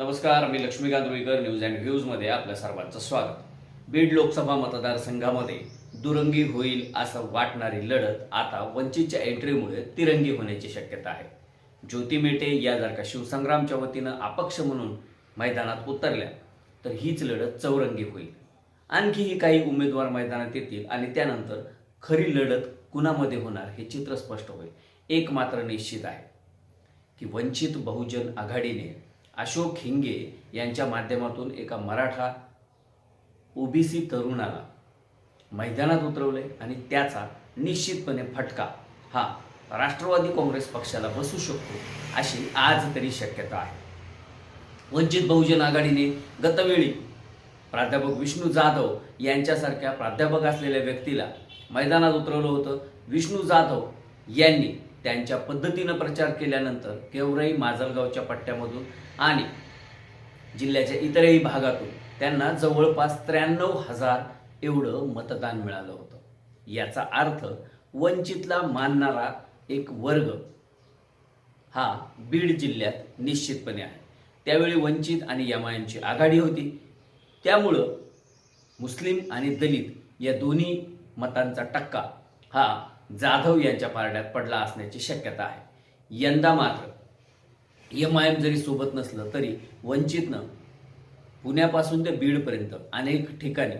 नमस्कार मी Laxmikant Ruikar news and व्ह्यूजमध्ये आपल्या सर्वांचं स्वागत. बीड लोकसभा मतदारसंघामध्ये दुरंगी होईल असं वाटणारी लढत आता वंचितच्या एंट्रीमुळे तिरंगी होण्याची शक्यता आहे. ज्योती मेटे या जर का शिवसंग्रामच्या वतीनं अपक्ष म्हणून मैदानात उतरल्या तर हीच लढत चौरंगी होईल. आणखीही काही उमेदवार मैदानात येतील आणि त्यानंतर खरी लढत कुणामध्ये होणार हे चित्र स्पष्ट होईल. एक मात्र निश्चित आहे की वंचित बहुजन आघाडीने अशोक हिंगे यांच्या माध्यमातून एका मराठा ओबीसी तरुणाला मैदानात उतरवले आणि त्याचा निश्चितपणे फटका हा राष्ट्रवादी काँग्रेस पक्षाला बसू शकतो अशी आज तरी शक्यता आहे. वंचित बहुजन आघाडीने गतवेळी प्राध्यापक विष्णू जाधव यांच्यासारख्या प्राध्यापक असलेल्या व्यक्तीला मैदानात उतरवलं होतं. विष्णू जाधव यांनी त्यांच्या पद्धतीनं प्रचार केल्यानंतर गेवराई माजलगावच्या पट्ट्यामधून आणि जिल्ह्याच्या इतरही भागातून त्यांना जवळपास त्र्याण्णव हजार एवढं मतदान मिळालं होतं. याचा अर्थ वंचितला मानणारा एक वर्ग हा बीड जिल्ह्यात निश्चितपणे आहे. त्यावेळी वंचित आणि यमायांची आघाडी होती. त्यामुळं मुस्लिम आणि दलित या दोन्ही मतांचा टक्का हा जाधव यांच्या पारड्यात पडला असण्याची शक्यता आहे. यंदा मात्र एम आय एम जरी सोबत नसलं तरी वंचितनं पुण्यापासून ते बीडपर्यंत अनेक ठिकाणी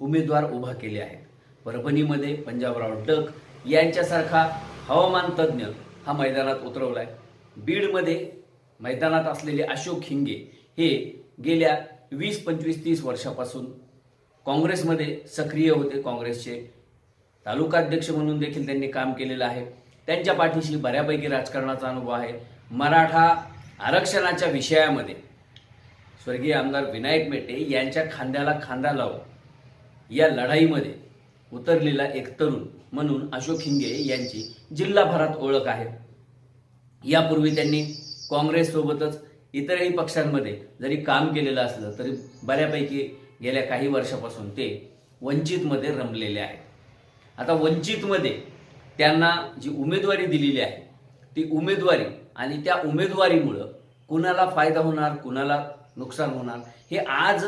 उमेदवार उभा केले आहेत. परभणीमध्ये पंजाबराव डक यांच्यासारखा हवामान तज्ज्ञ हा मैदानात उतरवला आहे बीडमध्ये मैदानात असलेले अशोक हिंगे हे गेल्या वीस पंचवीस तीस वर्षापासून काँग्रेसमध्ये सक्रिय होते. काँग्रेसचे तालुकाध्यक्ष म्हणून देखील त्यांनी काम केलेलं आहे. त्यांच्या पाठीशी बऱ्यापैकी राजकारणाचा अनुभव आहे. मराठा आरक्षणाच्या विषयामध्ये स्वर्गीय आमदार विनायक मेटे यांच्या खांद्याला खांदा लावून या लढाईमध्ये उतरलेला एक तरुण म्हणून अशोक हिंगे यांची जिल्हाभरात ओळख आहे. यापूर्वी त्यांनी काँग्रेससोबतच इतरही पक्षांमध्ये जरी काम केलेलं असलं तरी बऱ्यापैकी गेल्या काही वर्षापासून ते वंचितमध्ये रमलेले आहेत. आता वंचितमध्ये त्यांना जी उमेदवारी दिलेली आहे ती उमेदवारी आणि त्या उमेदवारीमुळं कुणाला फायदा होणार कुणाला नुकसान होणार हे आज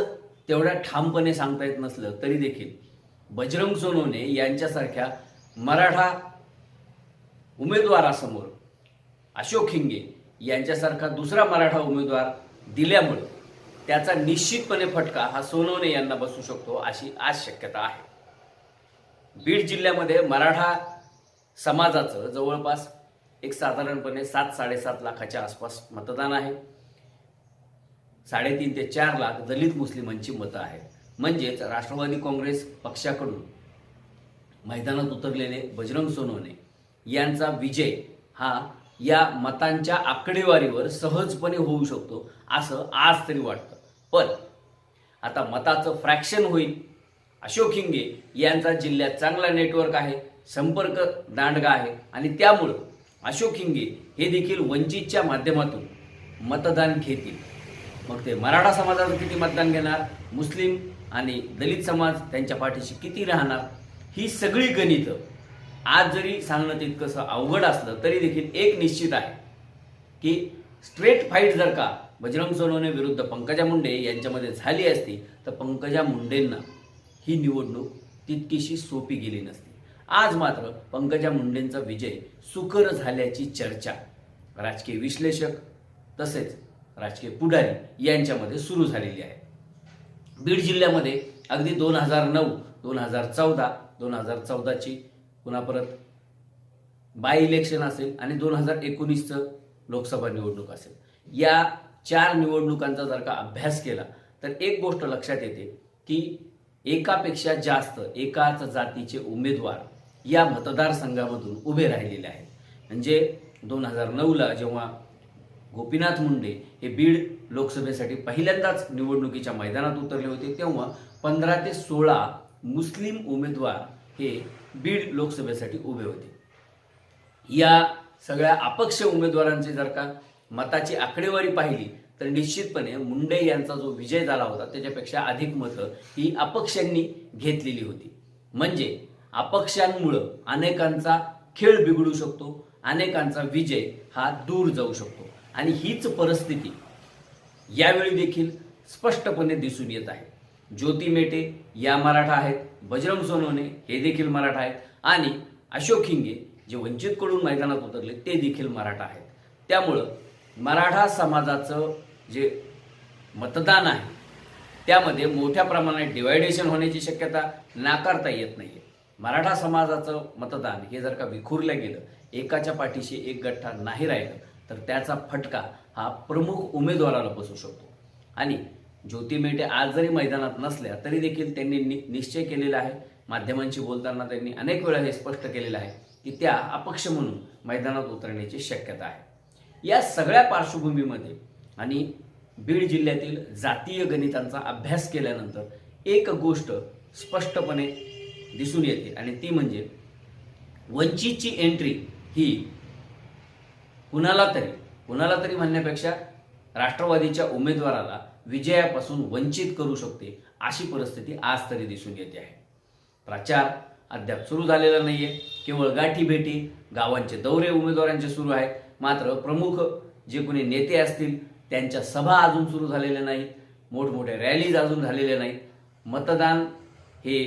तेवढ्या ठामपणे सांगता येत नसलं तरी देखील बजरंग सोनवणे यांच्यासारख्या मराठा उमेदवारासमोर अशोक हिंगे यांच्यासारखा दुसरा मराठा उमेदवार दिल्यामुळं त्याचा निश्चितपणे फटका हा सोनवणे यांना बसू शकतो अशी आज शक्यता आहे. बीड जिल्ह्यामध्ये मराठा समाजाचं जवळपास एक साधारणपणे सात साडेसात लाखाच्या आसपास मतदान आहे. साडेतीन ते चार लाख दलित मुस्लिमांची मतं आहेत. म्हणजेच राष्ट्रवादी काँग्रेस पक्षाकडून मैदानात उतरलेले बजरंग सोनवणे यांचा विजय हा या मतांच्या आकडेवारीवर सहजपणे होऊ शकतो असं आज तरी वाटतं. पण आता मताचं फ्रॅक्शन होईल. अशोक हिंगे यांचा जिल्ह्यात चांगला नेटवर्क आहे संपर्क दांडगा आहे आणि त्यामुळं अशोक हिंगे हे देखील वंचितच्या माध्यमातून मतदान घेतील. मग ते मराठा समाजाचं किती मतदान घेणार मुस्लिम आणि दलित समाज त्यांच्या पाठीशी किती राहणार ही सगळी गणितं आज जरी सांगणं तितकंसं अवघड असलं तरी देखील एक निश्चित आहे की स्ट्रेट फाईट जर का बजरंग सोनवणे विरुद्ध पंकजा मुंडे यांच्यामध्ये झाली असती तर पंकजा मुंडेंना ही निवडणूक तितकीशी सोपी गेली नसती. आज मात्र पंकजा मुंडेंचा विजय सुकर झाल्याची चर्चा. राजकीय विश्लेषक तसेच राजकीय पुढारी यांच्यामध्ये सुरू झालेली आहे. बीड जिल्ह्यामध्ये अगदी दोन हजार नऊ दोन हजार चौदा दोन हजार चौदाची पुन्हा परत बाय इलेक्शन असेल आणि दोन हजार एकोणीसचं लोकसभा निवडणूक असेल. या चार निवडणुकांचा जर का अभ्यास केला तर एक गोष्ट लक्षात येते की एकापेक्षा जास्त एकाच जातीचे उमेदवार या मतदारसंघामधून उभे राहिलेले आहेत. म्हणजे दोन हजार नऊला जेव्हा गोपीनाथ मुंडे हे बीड लोकसभेसाठी पहिल्यांदाच निवडणुकीच्या मैदानात उतरले होते तेव्हा पंधरा ते सोळा मुस्लिम उमेदवार हे बीड लोकसभेसाठी उभे होते. या सगळ्या अपक्ष उमेदवारांची जर का मताची आकडेवारी पाहिली तर निश्चितपणे मुंडे यांचा जो विजय झाला होता त्याच्यापेक्षा अधिक मतं ही अपक्षांनी घेतलेली होती. म्हणजे अपक्षांमुळं अनेकांचा खेळ बिघडू शकतो अनेकांचा विजय हा दूर जाऊ शकतो. आणि हीच परिस्थिती यावेळी देखील स्पष्टपणे दिसून येत आहे. ज्योती मेटे या मराठा आहेत बजरंग सोनवणे हे देखील मराठा आहेत आणि अशोक हिंगे जे वंचितकडून मैदानात उतरले ते देखील मराठा आहेत. त्यामुळं मराठा समाजाचं जे मतदान आहे त्यामध्ये मोठ्या प्रमाणात डिवायडेशन होण्याची शक्यता नाकारता येत नाही मराठा समाजाचं मतदान हे जर का विखुरलं गेलं एकाच्या पाठीशी एक गठ्ठा नाही राहिलं तर त्याचा फटका हा प्रमुख उमेदवाराला बसू शकतो. आणि ज्योती मेटे आज जरी मैदानात नसल्या तरी देखील त्यांनी नि निश्चय केलेला आहे. माध्यमांशी बोलताना त्यांनी अनेक वेळा हे स्पष्ट केलेलं आहे की त्या अपक्ष म्हणून मैदानात उतरण्याची शक्यता आहे. या सगळ्या पार्श्वभूमीमध्ये आणि बीड जिल्ह्यातील जातीय गणितांचा अभ्यास केल्यानंतर एक गोष्ट स्पष्टपणे दिसून येते आणि ती म्हणजे वंचितची एंट्री ही कुणाला तरी कुणाला तरी म्हणण्यापेक्षा राष्ट्रवादीच्या उमेदवाराला विजयापासून वंचित करू शकते अशी परिस्थिती आज तरी दिसून येते आहे. प्रचार अद्याप सुरू झालेला नाहीये केवळ गाठीभेटी गावांचे दौरे उमेदवारांचे सुरू आहेत मात्र प्रमुख जे कोणी नेते असतील त्यांच्या सभा अजून सुरू झालेल्या नाहीत. मोठमोठ्या रॅलीज अजून झालेल्या नाहीत. मतदान हे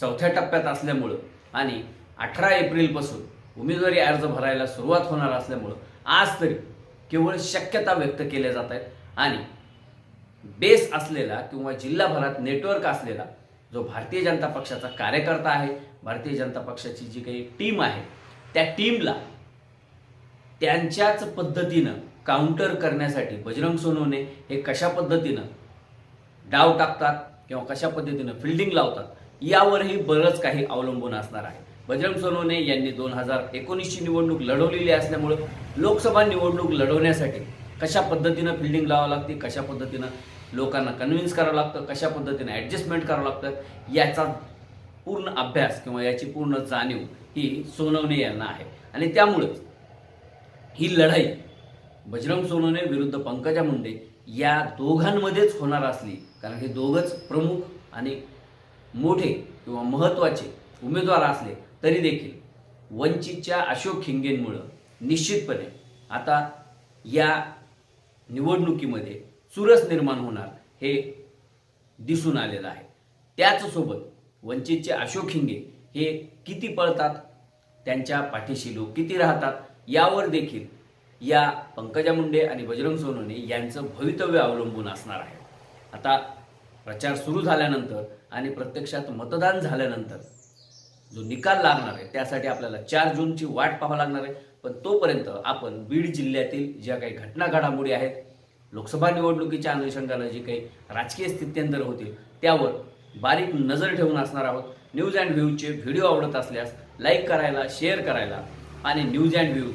चौथ्या टप्प्यात असल्यामुळं आणि अठरा एप्रिलपासून उमेदवारी अर्ज भरायला सुरुवात होणार असल्यामुळं आज तरी केवळ शक्यता व्यक्त केल्या जात आहेत. आणि बेस असलेला किंवा जिल्हाभरात नेटवर्क असलेला जो भारतीय जनता पक्षाचा कार्यकर्ता आहे भारतीय जनता पक्षाची जी काही टीम आहे त्या टीमला त्यांच्याच पद्धतीनं काउंटर करण्यासाठी बजरंग सोनवणे हे कशा पद्धतीनं डाव टाकतात किंवा कशा पद्धतीनं फिल्डिंग लावतात यावरही बरंच काही अवलंबून असणार आहे. बजरंग सोनवणे यांनी दोन हजार एकोणीसची निवडणूक लढवलेली असल्यामुळं लोकसभा निवडणूक लढवण्यासाठी कशा पद्धतीनं फिल्डिंग लावावं लागते कशा पद्धतीनं लोकांना कन्व्हिन्स करावं लागतं कशा पद्धतीनं ॲडजस्टमेंट करावं लागतं याचा पूर्ण अभ्यास किंवा याची पूर्ण जाणीव ही सोनवणे यांना आहे. आणि त्यामुळेच ही लढाई बजरंग सोनवणे विरुद्ध पंकजा मुंडे या दोघांमध्येच होणार असली कारण हे दोघंच प्रमुख आणि मोठे किंवा महत्त्वाचे उमेदवार असले तरी देखील वंचितच्या अशोक खिंगेंमुळं निश्चितपणे आता या निवडणुकीमध्ये चुरस निर्माण होणार हे दिसून आलेलं आहे. त्याचसोबत वंचितचे अशोक हिंगे हे किती पळतात त्यांच्या पाठीशी लोक किती राहतात यावर देखील या पंकजा मुंडे आणि बजरंग सोनवणे यांचं भवितव्य अवलंबून असणार आहे. आता प्रचार सुरू झाल्यानंतर आणि प्रत्यक्षात मतदान झाल्यानंतर जो निकाल लागणार आहे त्यासाठी आपल्याला चार जूनची वाट पाहावं लागणार आहे. पण तोपर्यंत आपण बीड जिल्ह्यातील ज्या काही घटना घडामोडी आहेत लोकसभा निवडणुकीच्या अनुषंगानं जी काही राजकीय स्थित्यंतर होतील त्यावर बारीक नजर ठेवून असणार आहोत. न्यूज अँड व्ह्यूजचे व्हिडिओ आवडत असल्यास लाईक करायला शेअर करायला आणि न्यूज अँड व्ह्यूज